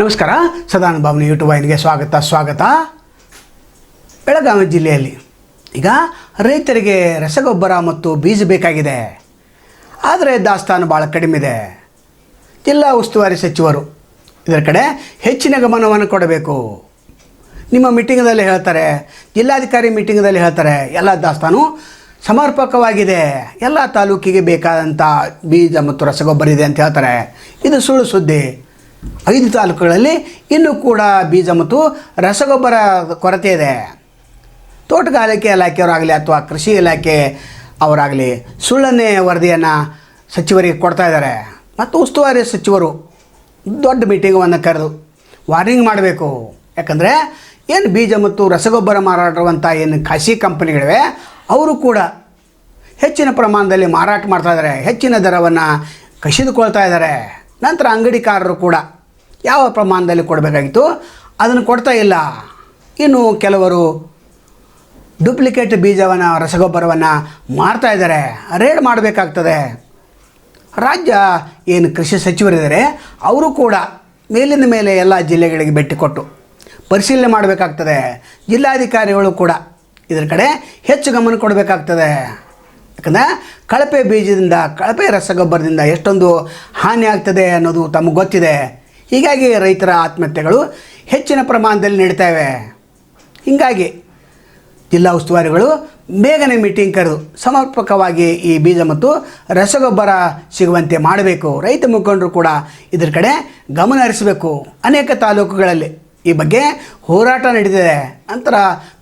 ನಮಸ್ಕಾರ ಸದಾನಂದ ಭಾವನೆ ಯೂಟ್ಯೂಬ್ ವಾಹಿನಿಗೆ ಸ್ವಾಗತ ಸ್ವಾಗತ. ಬೆಳಗಾವಿ ಜಿಲ್ಲೆಯಲ್ಲಿ ಈಗ ರೈತರಿಗೆ ರಸಗೊಬ್ಬರ ಮತ್ತು ಬೀಜ ಬೇಕಾಗಿದೆ. ಆದರೆ ದಾಸ್ತಾನು ಭಾಳ ಕಡಿಮೆ ಇದೆ. ಜಿಲ್ಲಾ ಉಸ್ತುವಾರಿ ಸಚಿವರು ಇದರ ಕಡೆ ಹೆಚ್ಚಿನ ಗಮನವನ್ನು ಕೊಡಬೇಕು. ನಿಮ್ಮ ಮೀಟಿಂಗ್ದಲ್ಲಿ ಹೇಳ್ತಾರೆ, ಜಿಲ್ಲಾಧಿಕಾರಿ ಮೀಟಿಂಗ್ದಲ್ಲಿ ಹೇಳ್ತಾರೆ, ಎಲ್ಲ ದಾಸ್ತಾನು ಸಮರ್ಪಕವಾಗಿದೆ. ಎಲ್ಲ ತಾಲೂಕಿಗೆ ಬೇಕಾದಂಥ ಬೀಜ ಮತ್ತು ರಸಗೊಬ್ಬರ ಇದೆ ಅಂತ ಹೇಳ್ತಾರೆ. ಇದು ಸುಳ್ಳು ಸುದ್ದಿ. ಐದು ತಾಲೂಕುಗಳಲ್ಲಿ ಇನ್ನೂ ಕೂಡ ಬೀಜ ಮತ್ತು ರಸಗೊಬ್ಬರ ಕೊರತೆ ಇದೆ. ತೋಟಗಾರಿಕೆ ಇಲಾಖೆಯವರಾಗಲಿ ಅಥವಾ ಕೃಷಿ ಇಲಾಖೆ ಅವರಾಗಲಿ ಸುಳ್ಳನೇ ವರದಿಯನ್ನು ಸಚಿವರಿಗೆ ಕೊಡ್ತಾ ಇದ್ದಾರೆ. ಮತ್ತು ಉಸ್ತುವಾರಿ ಸಚಿವರು ದೊಡ್ಡ ಮೀಟಿಂಗನ್ನು ಕರೆದು ವಾರ್ನಿಂಗ್ ಮಾಡಬೇಕು. ಯಾಕಂದರೆ ಏನು ಬೀಜ ಮತ್ತು ರಸಗೊಬ್ಬರ ಮಾರಾಟವಂಥ ಏನು ಖಾಸಗಿ ಕಂಪನಿಗಳಿವೆ, ಅವರು ಕೂಡ ಹೆಚ್ಚಿನ ಪ್ರಮಾಣದಲ್ಲಿ ಮಾರಾಟ ಮಾಡ್ತಾ ಇದ್ದಾರೆ. ಹೆಚ್ಚಿನ ದರವನ್ನು ಕಸಿದುಕೊಳ್ತಾ ಇದ್ದಾರೆ. ನಂತರ ಅಂಗಡಿಕಾರರು ಕೂಡ ಯಾವ ಪ್ರಮಾಣದಲ್ಲಿ ಕೊಡಬೇಕಾಗಿತ್ತು? ಅದನ್ನು ಕೊಡ್ತಾ ಇಲ್ಲ. ಇನ್ನು ಕೆಲವರು ಡೂಪ್ಲಿಕೇಟ್ ಬೀಜವನ್ನು, ರಸಗೊಬ್ಬರವನ್ನು ಮಾರ್ತಾ ಇದ್ದಾರೆ. ರೇಡ್ ಮಾಡಬೇಕಾಗ್ತದೆ. ರಾಜ್ಯ ಏನು ಕೃಷಿ ಸಚಿವರಿದ್ದಾರೆ, ಅವರು ಕೂಡ ಮೇಲಿನ ಮೇಲೆ ಎಲ್ಲ ಜಿಲ್ಲೆಗಳಿಗೆ ಭೇಟಿ ಕೊಟ್ಟು ಪರಿಶೀಲನೆ ಮಾಡಬೇಕಾಗ್ತದೆ. ಜಿಲ್ಲಾಧಿಕಾರಿಗಳು ಕೂಡ ಇದರ ಕಡೆ ಹೆಚ್ಚು ಗಮನ ಕೊಡಬೇಕಾಗ್ತದೆ. ಯಾಕಂದರೆ ಕಳಪೆ ಬೀಜದಿಂದ, ಕಳಪೆ ರಸಗೊಬ್ಬರದಿಂದ ಎಷ್ಟೊಂದು ಹಾನಿ ಆಗ್ತದೆ ಅನ್ನೋದು ತಮಗೆ ಗೊತ್ತಿದೆ. ಹೀಗಾಗಿ ರೈತರ ಆತ್ಮಹತ್ಯೆಗಳು ಹೆಚ್ಚಿನ ಪ್ರಮಾಣದಲ್ಲಿ ನಡೀತಾವೆ ಹೀಗಾಗಿ ಜಿಲ್ಲಾ ಉಸ್ತುವಾರಿಗಳು ಬೇಗನೆ ಮೀಟಿಂಗ್ ಕರೆದು ಸಮರ್ಪಕವಾಗಿ ಈ ಬೀಜ ಮತ್ತು ರಸಗೊಬ್ಬರ ಸಿಗುವಂತೆ ಮಾಡಬೇಕು. ರೈತ ಮುಖಂಡರು ಕೂಡ ಇದರ ಕಡೆ ಗಮನ ಹರಿಸಬೇಕು. ಅನೇಕ ತಾಲೂಕುಗಳಲ್ಲಿ ಈ ಬಗ್ಗೆ ಹೋರಾಟ ನಡೆದಿದೆ ನಂತರ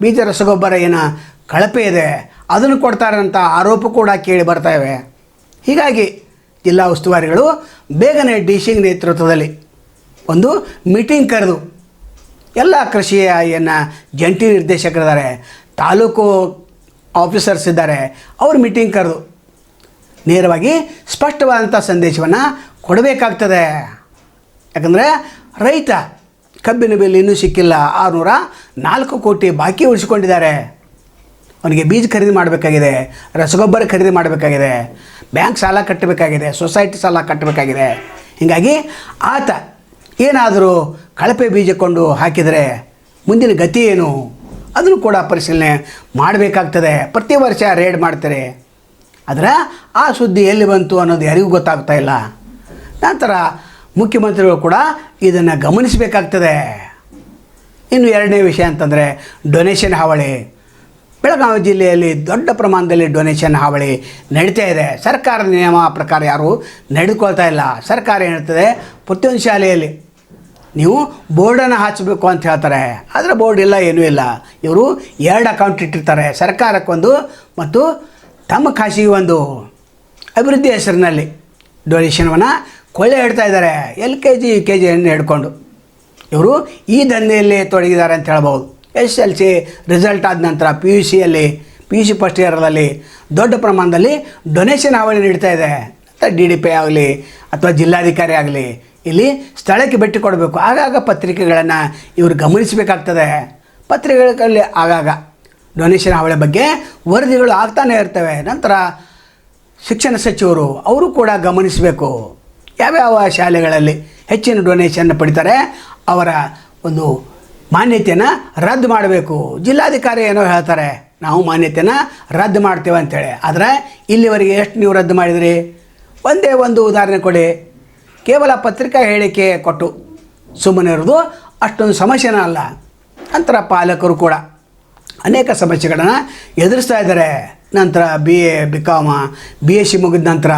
ಬೀಜ ರಸಗೊಬ್ಬರ ಏನು ಕಳಪೆ ಇದೆ. ಅದನ್ನು ಕೊಡ್ತಾರೆ ಅಂತ ಆರೋಪ ಕೂಡ ಕೇಳಿ ಬರ್ತಾ ಇವೆ. ಹೀಗಾಗಿ ಜಿಲ್ಲಾ ಉಸ್ತುವಾರಿಗಳು ಬೇಗನೆ ಡಿ ಸಿಂಗ್ ನೇತೃತ್ವದಲ್ಲಿ ಒಂದು ಮೀಟಿಂಗ್ ಕರೆದು ಎಲ್ಲ ಕೃಷಿಯ ಏನು ಜಂಟಿ ನಿರ್ದೇಶಕರಿದ್ದಾರೆ, ತಾಲೂಕು ಆಫೀಸರ್ಸ್ ಇದ್ದಾರೆ, ಅವ್ರು ಮೀಟಿಂಗ್ ಕರೆದು ನೇರವಾಗಿ ಸ್ಪಷ್ಟವಾದಂಥ ಸಂದೇಶವನ್ನು ಕೊಡಬೇಕಾಗ್ತದೆ. ಯಾಕಂದರೆ ರೈತ ಕಬ್ಬಿನ ಬೆಲೆ ಇನ್ನೂ ಸಿಕ್ಕಿಲ್ಲ, ಆರುನೂರ ನಾಲ್ಕು ಕೋಟಿ ಬಾಕಿ ಉಳಿಸಿಕೊಂಡಿದ್ದಾರೆ. ಅವನಿಗೆ ಬೀಜ ಖರೀದಿ ಮಾಡಬೇಕಾಗಿದೆ, ರಸಗೊಬ್ಬರ ಖರೀದಿ ಮಾಡಬೇಕಾಗಿದೆ, ಬ್ಯಾಂಕ್ ಸಾಲ ಕಟ್ಟಬೇಕಾಗಿದೆ, ಸೊಸೈಟಿ ಸಾಲ ಕಟ್ಟಬೇಕಾಗಿದೆ. ಹೀಗಾಗಿ ಆತ ಏನಾದರೂ ಕಳಪೆ ಬೀಜ ಕೊಂಡು ಹಾಕಿದರೆ ಮುಂದಿನ ಗತಿ ಏನು? ಅದನ್ನು ಕೂಡ ಪರಿಶೀಲನೆ ಮಾಡಬೇಕಾಗ್ತದೆ. ಪ್ರತಿ ವರ್ಷ ರೇಡ್ ಮಾಡ್ತಾರೆ. ಆದರೆ ಆ ಸುದ್ದಿ ಎಲ್ಲಿ ಬಂತು ಅನ್ನೋದು ಯಾರಿಗೂ ಗೊತ್ತಾಗ್ತಾ ಇಲ್ಲ. ನಂತರ ಮುಖ್ಯಮಂತ್ರಿಗಳು ಕೂಡ ಇದನ್ನು ಗಮನಿಸಬೇಕಾಗ್ತದೆ. ಇನ್ನು ಎರಡನೇ ವಿಷಯ ಅಂತಂದರೆ ಡೊನೇಷನ್ ಹಾವಳಿ. ಬೆಳಗಾವಿ ಜಿಲ್ಲೆಯಲ್ಲಿ ದೊಡ್ಡ ಪ್ರಮಾಣದಲ್ಲಿ ಡೊನೇಷನ್ ಹಾವಳಿ ನಡೀತಾ ಇದೆ. ಸರ್ಕಾರದ ನಿಯಮ ಪ್ರಕಾರ ಯಾರು ನಡೆದುಕೊಳ್ತಾ ಇಲ್ಲ. ಸರ್ಕಾರ ಹೇಳ್ತದೆ? ಪ್ರತಿಯೊಂದು ಶಾಲೆಯಲ್ಲಿ ನೀವು ಬೋರ್ಡನ್ನು ಹಚ್ಚಬೇಕು ಅಂತ ಹೇಳ್ತಾರೆ. ಆದರೆ ಬೋರ್ಡ್ ಇಲ್ಲ, ಏನೂ ಇಲ್ಲ. ಇವರು ಎರಡು ಅಕೌಂಟ್ ಇಟ್ಟಿರ್ತಾರೆ, ಸರ್ಕಾರಕ್ಕೊಂದು ಮತ್ತು ತಮ್ಮ ಖಾಸಗಿ ಒಂದು ಅಭಿವೃದ್ಧಿ ಹೆಸರಿನಲ್ಲಿ ಡೊನೇಷನ್ವನ್ನು ಕೊಳ್ಳೆ ಹಿಡ್ತಾ ಇದ್ದಾರೆ. L K G, U K ಜಿಯನ್ನು ಹಿಡ್ಕೊಂಡು. ಇವರು ಈ ದಂಧೆಯಲ್ಲಿ ತೊಡಗಿದ್ದಾರೆ ಅಂತ ಹೇಳ್ಬೋದು. ಎಸ್ ಎಲ್ ಸಿ ರಿಸಲ್ಟ್ ಆದ ನಂತರ ಪಿ ಯು ಸಿಯಲ್ಲಿ ಪಿ ಯು ಸಿ ಫಸ್ಟ್ ಇಯರಲ್ಲಿ ದೊಡ್ಡ ಪ್ರಮಾಣದಲ್ಲಿ ಡೊನೇಷನ್ ಹಾವಳಿ ನೀಡ್ತಾ ಇದೆ. ಡಿ ಡಿ ಪಿ ಆಗಲಿ, ಅಥವಾ ಜಿಲ್ಲಾಧಿಕಾರಿ ಆಗಲಿ ಇಲ್ಲಿ ಸ್ಥಳಕ್ಕೆ ಭೇಟಿ ಕೊಡಬೇಕು. ಆಗಾಗ ಪತ್ರಿಕೆಗಳನ್ನು ಇವರು ಗಮನಿಸಬೇಕಾಗ್ತದೆ. ಪತ್ರಿಕೆಗಳಲ್ಲಿ ಆಗಾಗ ಡೊನೇಷನ್ ಹಾವಳಿ ಬಗ್ಗೆ ವರದಿಗಳು ಆಗ್ತಾನೆ ಇರ್ತವೆ. ನಂತರ ಶಿಕ್ಷಣ ಸಚಿವರು ಅವರು ಕೂಡ ಗಮನಿಸಬೇಕು. ಯಾವ್ಯಾವ ಶಾಲೆಗಳಲ್ಲಿ ಹೆಚ್ಚಿನ ಡೊನೇಷನ್ ಪಡಿತಾರೆ ಅವರ ಒಂದು ಮಾನ್ಯತೆಯನ್ನು ರದ್ದು ಮಾಡಬೇಕು. ಜಿಲ್ಲಾಧಿಕಾರಿ ಏನೋ ಹೇಳ್ತಾರೆ, ನಾವು ಮಾನ್ಯತೆಯನ್ನು ರದ್ದು ಮಾಡ್ತೇವೆ ಅಂತೇಳಿ. ಆದರೆ ಇಲ್ಲಿವರೆಗೆ ಎಷ್ಟು ನೀವು ರದ್ದು ಮಾಡಿದಿರಿ? ಒಂದೇ ಒಂದು ಉದಾಹರಣೆ ಕೊಡಿ. ಕೇವಲ ಪತ್ರಿಕಾ ಹೇಳಿಕೆ ಕೊಟ್ಟು ಸುಮ್ಮನೆ ಇರೋದು, ಅಷ್ಟೊಂದು ಸಮಸ್ಯೆನ ಅಲ್ಲ. ನಂತರ ಪಾಲಕರು ಕೂಡ ಅನೇಕ ಸಮಸ್ಯೆಗಳನ್ನು ಎದುರಿಸ್ತಾ ಇದ್ದಾರೆ. ನಂತರ B A B com B S C ಮುಗಿದ ನಂತರ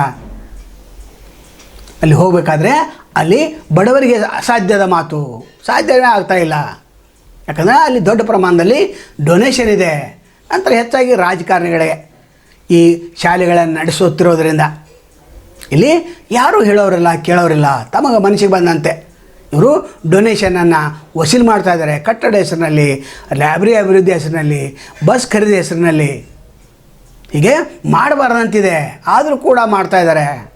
ಅಲ್ಲಿ ಹೋಗಬೇಕಾದ್ರೆ ಅಲ್ಲಿ ಬಡವರಿಗೆ ಅಸಾಧ್ಯದ ಮಾತು. ಸಾಧ್ಯವೇ ಆಗ್ತಾ ಇಲ್ಲ. ಯಾಕಂದರೆ ಅಲ್ಲಿ ದೊಡ್ಡ ಪ್ರಮಾಣದಲ್ಲಿ ಡೊನೇಷನ್ ಇದೆ. ನಂತರ ಹೆಚ್ಚಾಗಿ ರಾಜಕಾರಣಿಗಳಿಗೆ ಈ ಶಾಲೆಗಳನ್ನು ನಡೆಸುತ್ತಿರೋದ್ರಿಂದ. ಇಲ್ಲಿ ಯಾರೂ ಹೇಳೋರಿಲ್ಲ ಕೇಳೋರಿಲ್ಲ ತಮಗೆ ಮನಸ್ಸಿಗೆ ಬಂದಂತೆ. ಇವರು ಡೊನೇಷನನ್ನು ವಸೂಲು ಮಾಡ್ತಾ ಇದ್ದಾರೆ ಕಟ್ಟಡ ಹೆಸರಿನಲ್ಲಿ ಲೈಬ್ರರಿ ಅಭಿವೃದ್ಧಿ ಹೆಸರಿನಲ್ಲಿ ಬಸ್ ಖರೀದಿ ಹೆಸರಿನಲ್ಲಿ. ಹೀಗೆ ಮಾಡಬಾರ್ದಂತಿದೆ. ಆದರೂ ಕೂಡ ಮಾಡ್ತಾ ಇದ್ದಾರೆ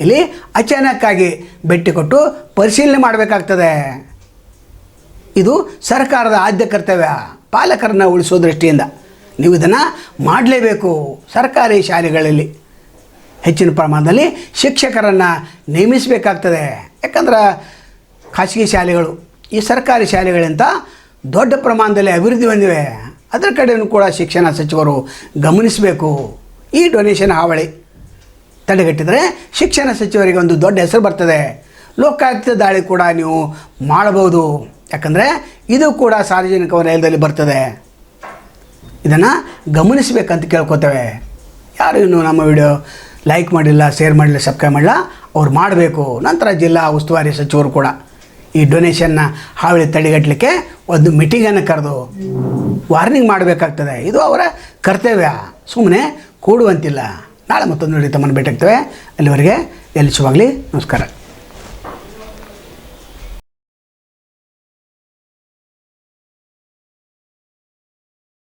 ಇಲ್ಲಿ ಅಚಾನಕ್ಕಾಗಿ ಭೇಟಿ ಕೊಟ್ಟು ಪರಿಶೀಲನೆ ಮಾಡಬೇಕಾಗ್ತದೆ. ಇದು ಸರ್ಕಾರದ ಆದ್ಯ ಕರ್ತವ್ಯ. ಪಾಲಕರನ್ನು ಉಳಿಸೋ ದೃಷ್ಟಿಯಿಂದ ನೀವು ಇದನ್ನು ಮಾಡಲೇಬೇಕು. ಸರ್ಕಾರಿ ಶಾಲೆಗಳಲ್ಲಿ. ಹೆಚ್ಚಿನ ಪ್ರಮಾಣದಲ್ಲಿ ಶಿಕ್ಷಕರನ್ನು ನೇಮಿಸಬೇಕಾಗ್ತದೆ. ಯಾಕಂದ್ರೆ ಖಾಸಗಿ ಶಾಲೆಗಳು, ಈ ಸರ್ಕಾರಿ ಶಾಲೆಗಳಿಂದ ದೊಡ್ಡ ಪ್ರಮಾಣದಲ್ಲಿ ಅಭಿವೃದ್ಧಿ ಹೊಂದಿವೆ. ಅದರ ಕಡೆಯೂ ಕೂಡ ಶಿಕ್ಷಣ ಸಚಿವರು ಗಮನಿಸಬೇಕು. ಈ ಡೊನೇಷನ್ ಹಾವಳಿ ತಡೆಗಟ್ಟಿದರೆ ಶಿಕ್ಷಣ ಸಚಿವರಿಗೆ ಒಂದು ದೊಡ್ಡ ಹೆಸರು ಬರ್ತದೆ. ಲೋಕಾಯುಕ್ತ ದಾಳಿ ಕೂಡ ನೀವು ಮಾಡಬಹುದು. ಯಾಕಂದರೆ ಇದು ಕೂಡ ಸಾರ್ವಜನಿಕ ವಲಯದಲ್ಲಿ ಬರ್ತದೆ. ಇದನ್ನು ಗಮನಿಸಬೇಕಂತ ಕೇಳ್ಕೊತೇವೆ. ಯಾರು ಇನ್ನು ನಮ್ಮ ವಿಡಿಯೋ ಲೈಕ್ ಮಾಡಿಲ್ಲ ಶೇರ್ ಮಾಡಿಲ್ಲ ಸಬ್ಸ್ಕ್ರೈಬ್ ಮಾಡಿಲ್ಲ, ಅವ್ರು ಮಾಡಬೇಕು. ನಂತರ ಜಿಲ್ಲಾ ಉಸ್ತುವಾರಿ ಸಚಿವರು ಕೂಡ ಈ ಡೊನೇಷನ್ನ ಹಾವಳಿ ತಡೆಗಟ್ಟಲಿಕ್ಕೆ ಒಂದು ಮೀಟಿಂಗನ್ನು ಕರೆದು ವಾರ್ನಿಂಗ್ ಮಾಡಬೇಕಾಗ್ತದೆ. ಇದು ಅವರ ಕರ್ತವ್ಯ. ಸುಮ್ಮನೆ ಕೂಡುವಂತಿಲ್ಲ. ನಾಳೆ ಮತ್ತೊಂದು ನೋಡಿ ತಮ್ಮನ್ನು ಭೇಟಿಯಾಗ್ತೇವೆ. ಅಲ್ಲಿವರೆಗೆ ಎಲ್ಲಿ ಶುಭಾಗಲಿ ನಮಸ್ಕಾರ.